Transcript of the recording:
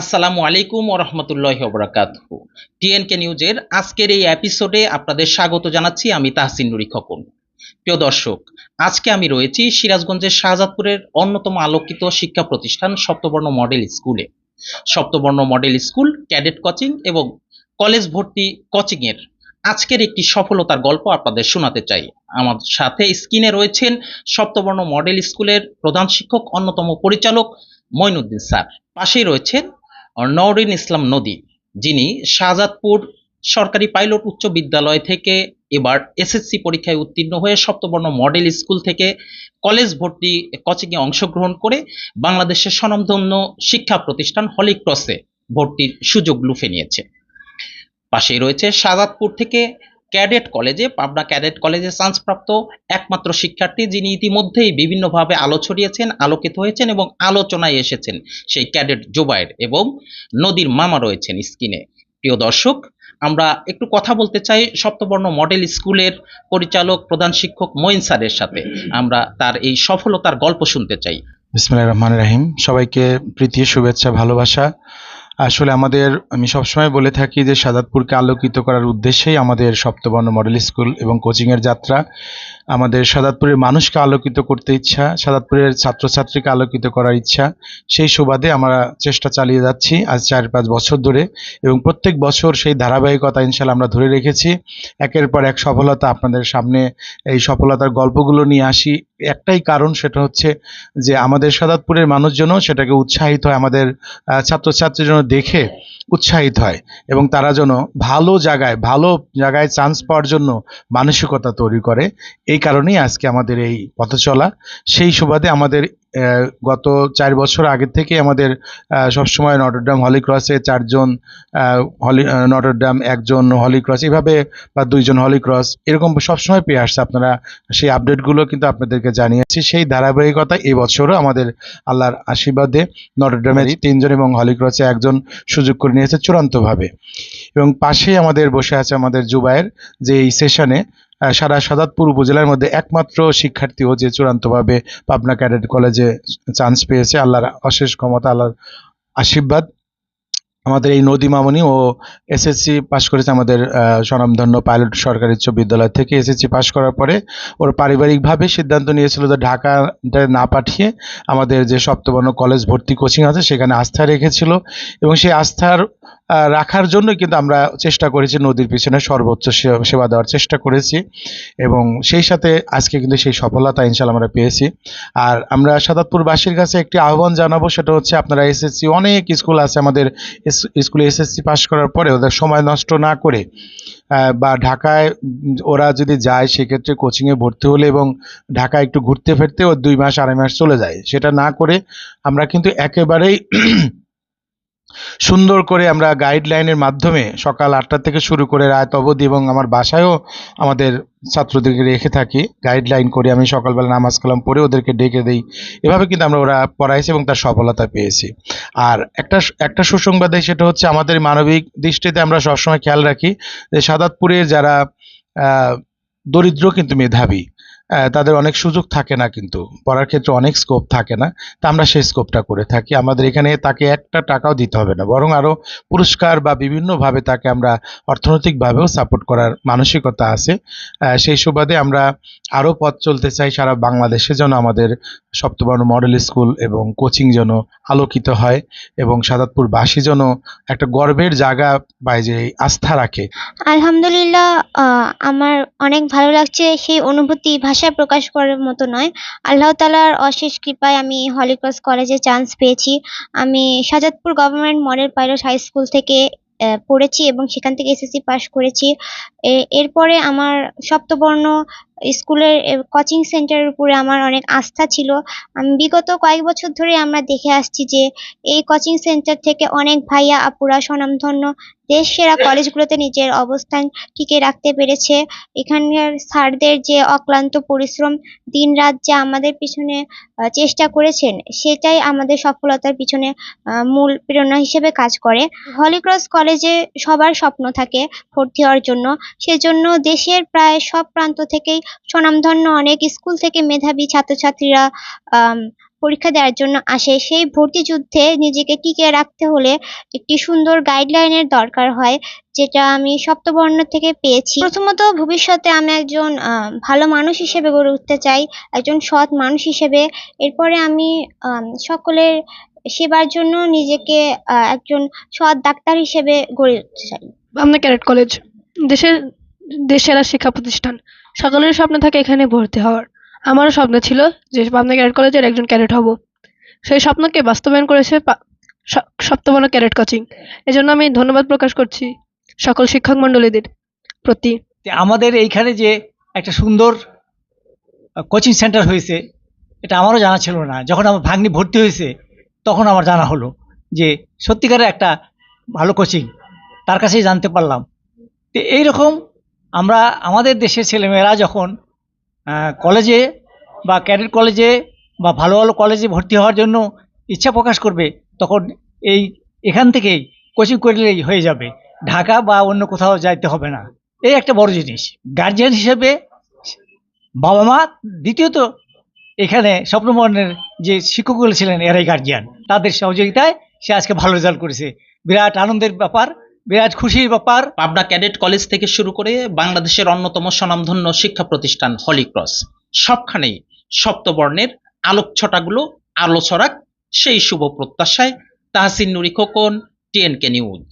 আসসালামু আলাইকুম ও রহমতুল্লাহ বরাকাতহু। টিএনকে নিউজের আজকের এই এপিসোডে আপনাদের স্বাগত জানাচ্ছি, আমি তাহসিন নুরি খোকন। প্রিয় দর্শক, আজকে আমি রয়েছি সিরাজগঞ্জের শাহজাদপুরের অন্যতম আলোকিত শিক্ষা প্রতিষ্ঠান সপ্তবর্ণ মডেল স্কুলে। Saptabarna model school cadet coaching এবং কলেজ ভর্তি কোচিং এর আজকের একটি সফলতার গল্প আপনাদের শোনাতে চাই। আমার সাথে স্ক্রিনে রয়েছেন সপ্তবর্ণ মডেল স্কুলের প্রধান শিক্ষক, অন্যতম পরিচালক মঈনুদ্দিন স্যার। পাশেই রয়েছেন নওরিন ইসলাম নদী, যিনি শাহজাদপুর সরকারি পাইলট উচ্চ বিদ্যালয় থেকে এবার এসএসসি পরীক্ষায় উত্তীর্ণ হয়ে সপ্তবর্ণ মডেল স্কুল থেকে কলেজ ভর্তি কোচিংয়ে অংশগ্রহণ করে বাংলাদেশের স্বনামধন্য শিক্ষা প্রতিষ্ঠান হলিক্রসে ভর্তির সুযোগ লুফে নিয়েছে। পাশেই রয়েছে শাহজাদপুর থেকে ক্যাডেট কলেজে, পাবনা ক্যাডেট কলেজে চান্সপ্রাপ্ত একমাত্র শিক্ষার্থী যিনি ইতিমধ্যেই বিভিন্নভাবে আলো ছড়িয়েছেন, আলোকিত হয়েছেন এবং আলোচনায় এসেছেন। সেই ক্যাডেট জোবায়ের এবং নদীর মামা রয়েছেন স্কিনে প্রিয় দর্শক, আমরা একটু কথা বলতে চাই সপ্তবর্ণ মডেল স্কুলের পরিচালক, প্রধান শিক্ষক মঈন স্যারের সাথে। আমরা তার এই সফলতার গল্প শুনতে চাই। বিসমিল্লাহ রহমান রাহিম। সবাইকে প্রীতি, শুভেচ্ছা, ভালোবাসা। আসলে আমাদের, আমি সবসময় বলে থাকি যে সাদাতপুরকে আলোকিত করার উদ্দেশ্যেই আমাদের সপ্তবর্ণ মডেল স্কুল এবং কোচিংয়ের যাত্রা। আমাদের সাদাতপুরের মানুষকে আলোকিত করতে ইচ্ছা, সাদাতপুরের ছাত্রছাত্রীকে আলোকিত করার ইচ্ছা। সেই সুবাদে আমরা চেষ্টা চালিয়ে যাচ্ছি আজ চার পাঁচ বছর ধরে এবং প্রত্যেক বছর সেই ধারাবাহিকতা ইনশাল্লাহ আমরা ধরে রেখেছি। একের পর এক সফলতা আপনাদের সামনে এই সফলতার গল্পগুলো নিয়ে আসি। একটাই কারণ সেটা হচ্ছে যে আমাদের সাদাতপুরের মানুষজনও সেটাকে উৎসাহিত হয়, আমাদের ছাত্রছাত্রীর জন্য দেখে উৎসাহিত হয় এবং তারা যেন ভালো জায়গায় ভালো জায়গায় চান্স পাওয়ার জন্য মানসিকতা তৈরি করে। এই কারণেই আজকে আমাদের এই পথ চলা সেই সুবাদে আমাদের গত চার বছর আগে থেকে আমাদের সবসময় নটরডাম হলি ক্রসে চারজন হলি নটরডাম একজন হলি ক্রস এভাবে বা দুইজন হলি ক্রস এরকম সবসময় পেয়ে আসছে আপনারা। সেই আপডেটগুলো কিন্তু আপনাদেরকে জানিয়েছি। সেই ধারাবাহিকতা এই বছরও আমাদের আল্লাহর আশীর্বাদে নটরডামের তিনজন এবং হলি ক্রসে একজন সুযোগ করে নিয়েছে চূড়ান্তভাবে। এবং পাশেই আমাদের বসে আছে আমাদের জুবায়ের যে এই সেশনে সারা সাদাতপুর উপজেলার মধ্যে একমাত্র শিক্ষার্থীও যে চূড়ান্তভাবে পাবনা ক্যাডেট কলেজে চান্স পেয়েছে, আল্লাহর অশেষ ক্ষমতা, আল্লাহর আশীর্বাদ। আমাদের এই নদী মামনি ও এসএসসি পাশ করেছে আমাদের স্বনামধন্য পাইলট সরকারি উচ্চ বিদ্যালয় থেকে এসএসসি পাশ করার পরে ওর পারিবারিকভাবে সিদ্ধান্ত নিয়েছিল যে ঢাকাতে না পাঠিয়ে আমাদের যে সপ্তবর্ণ কলেজ ভর্তি কোচিং আছে সেখানে আস্থা রেখেছিল এবং সেই আস্থার রাখার জন্য কিন্তু আমরা চেষ্টা করেছি, নদীর পিছনে সর্বোচ্চ সেবা দেওয়ার চেষ্টা করেছি এবং সেই সাথে আজকে কিন্তু সেই সফলতা ইনশাল্লাহ আমরা পেয়েছি। আর আমরা সাদাতপুরবাসীর কাছে একটি আহ্বান জানাব, সেটা হচ্ছে আপনারা এসএসসি, অনেক স্কুল আছে আমাদের স্কুলে এসএসসি পাশ করার পরে ওদের সময় নষ্ট না করে বা ঢাকায় ওরা যদি যায় সেক্ষেত্রে কোচিংয়ে ভর্তি হলে এবং ঢাকায় একটু ঘুরতে ফিরতে ওর দুই মাস, আড়াই মাস চলে যায়। সেটা না করে আমরা কিন্তু একেবারেই সুন্দর করে আমরা গাইডলাইনের মাধ্যমে সকাল আটটা থেকে শুরু করে রাত অবধি এবং আমার বাসায়ও আমাদের ছাত্রদেরকে রেখে থাকি। গাইডলাইন করে আমি সকালবেলা নামাজ কালাম পড়ে ওদেরকে ডেকে দিই। এভাবে কিন্তু আমরা ওরা পড়াইছি এবং তার সফলতা পেয়েছি। আর একটা একটা সুসংবাদ সেটা হচ্ছে আমাদের মানবিক দৃষ্টিতে আমরা সবসময় খেয়াল রাখি যে সাদাতপুরের যারা দরিদ্র কিন্তু মেধাবী। তাদের অনেক সুযোগ থাকে না কিন্তু। পড়ার ক্ষেত্রে অনেক স্কোপ থাকে না। তা আমরা সেই স্কোপটা করে থাকি। আমাদের এখানে তাকে একটা টাকাও দিতে হবে না। বরং আরও পুরস্কার বা বিভিন্নভাবে তাকে আমরা অর্থনৈতিকভাবেও সাপোর্ট করার মানসিকতা আছে। সেই সুবাদে আমরা আরও পথ চলতে চাই। সারা বাংলাদেশে যেন আমাদের সপ্তবর্ণ মডেল স্কুল এবং কোচিং যেন আলোকিত হয় এবং সাদাতপুরবাসী যেন একটা গর্বের জায়গা পায় যে আস্থা রাখে। আলহামদুলিল্লাহ আমার অনেক ভালো লাগছে সেই অনুভূতি ভাষায় প্রকাশ করার মতো নয়। আল্লাহ তালার অশেষ কৃপায় আমি হলিক্রস কলেজে চান্স পেয়েছি। আমি Shahzadpur government model pilot high school থেকে পড়েছি এবং সেখান থেকে এসএসসি পাস করেছি। এরপরে আমার সপ্তবর্ণ স্কুলের কোচিং সেন্টারের উপরে আমার অনেক আস্থা ছিল। আমি বিগত কয়েক বছর ধরে আমরা দেখে আসছি যে, এই কোচিং সেন্টার থেকে অনেক ভাইয়া আপুরা স্বনামধন্য দেশ সেরা কলেজগুলোতে নিজের অবস্থান টিকে রাখতে পেরেছে। এখানকার স্যারদের যে অক্লান্ত পরিশ্রম দিনরাত যে আমাদের পিছনে চেষ্টা করেছেন, সেটাই আমাদের সফলতার পিছনে মূল প্রেরণা হিসেবে কাজ করে। হলিক্রস কলেজে সবার স্বপ্ন থাকে ভর্তি হওয়ার জন্য। সেজন্য দেশের প্রায় সব প্রান্ত থেকেই স্বনামধন্য অনেক স্কুল থেকে মেধাবী ছাত্রছাত্রীরা পরীক্ষা দেওয়ার জন্য আসে। সেই ভর্তি যুদ্ধে নিজেকে টিকিয়ে রাখতে হলে একটি সুন্দর গাইডলাইনের দরকার হয়, যেটা আমি সপ্তবর্ণ থেকে পেয়েছি। প্রথমত, ভবিষ্যতে আমি একজন ভালো মানুষ হিসেবে গড়ে উঠতে চাই, একজন সৎ মানুষ হিসেবে। এরপরে আমি সকলের সেবার জন্য নিজেকে একজন সৎ ডাক্তার হিসেবে গড়ে উঠতে চাই। পাবনা ক্যাডেট কলেজ, দেশের দেশের শিক্ষা প্রতিষ্ঠান, সকলের স্বপ্ন থাকে এখানে ভর্তি হওয়ার। আমারও স্বপ্ন ছিল যে পাবনা ক্যাডেট কলেজের একজন ক্যাডেট হব। সেই স্বপ্নকে বাস্তবায়ন করেছে সপ্তমন ক্যাডেট কোচিং। এজন্য আমি ধন্যবাদ প্রকাশ করছি সকল শিক্ষক মণ্ডলীদের প্রতি। আমাদের এইখানে যে একটা সুন্দর কোচিং সেন্টার হয়েছে, এটা আমারও জানা ছিল না। যখন আমার ভাগ্নি ভর্তি হয়েছে, তখন আমার জানা হলো যে সত্যিকারের একটা ভালো কোচিং, তার কাছেই জানতে পারলাম। তো এইরকম আমরা, আমাদের দেশের ছেলেমেয়েরা যখন কলেজে বা ক্যাডেট কলেজে বা ভালো ভালো কলেজে ভর্তি হওয়ার জন্য ইচ্ছা প্রকাশ করবে, তখন এই, এখান থেকেই কোচিং করলেই হয়ে যাবে। ঢাকা বা অন্য কোথাও যাইতে হবে না। এই একটা বড় জিনিস। গার্জিয়ান হিসেবে বাবা মা দ্বিতীয়ত এখানে স্বপ্নবর্ণের যে শিক্ষকগুলো ছিলেন, এরাই গার্জিয়ান তাদের সহযোগিতায় সে আজকে ভালো রেজাল্ট করেছে। বিরাট আনন্দের ব্যাপার। বিরাট খুশির ব্যাপার, পাবনা ক্যাডেট কলেজ থেকে শুরু করে বাংলাদেশের অন্যতম স্বনামধন্য শিক্ষা প্রতিষ্ঠান হলিক্রস সবখানেই সপ্তবর্ণের আলোকছটাগুলো আলো ছড়াক সেই শুভ প্রত্যাশায়। Tahsin Nuri Khokon, T N K news.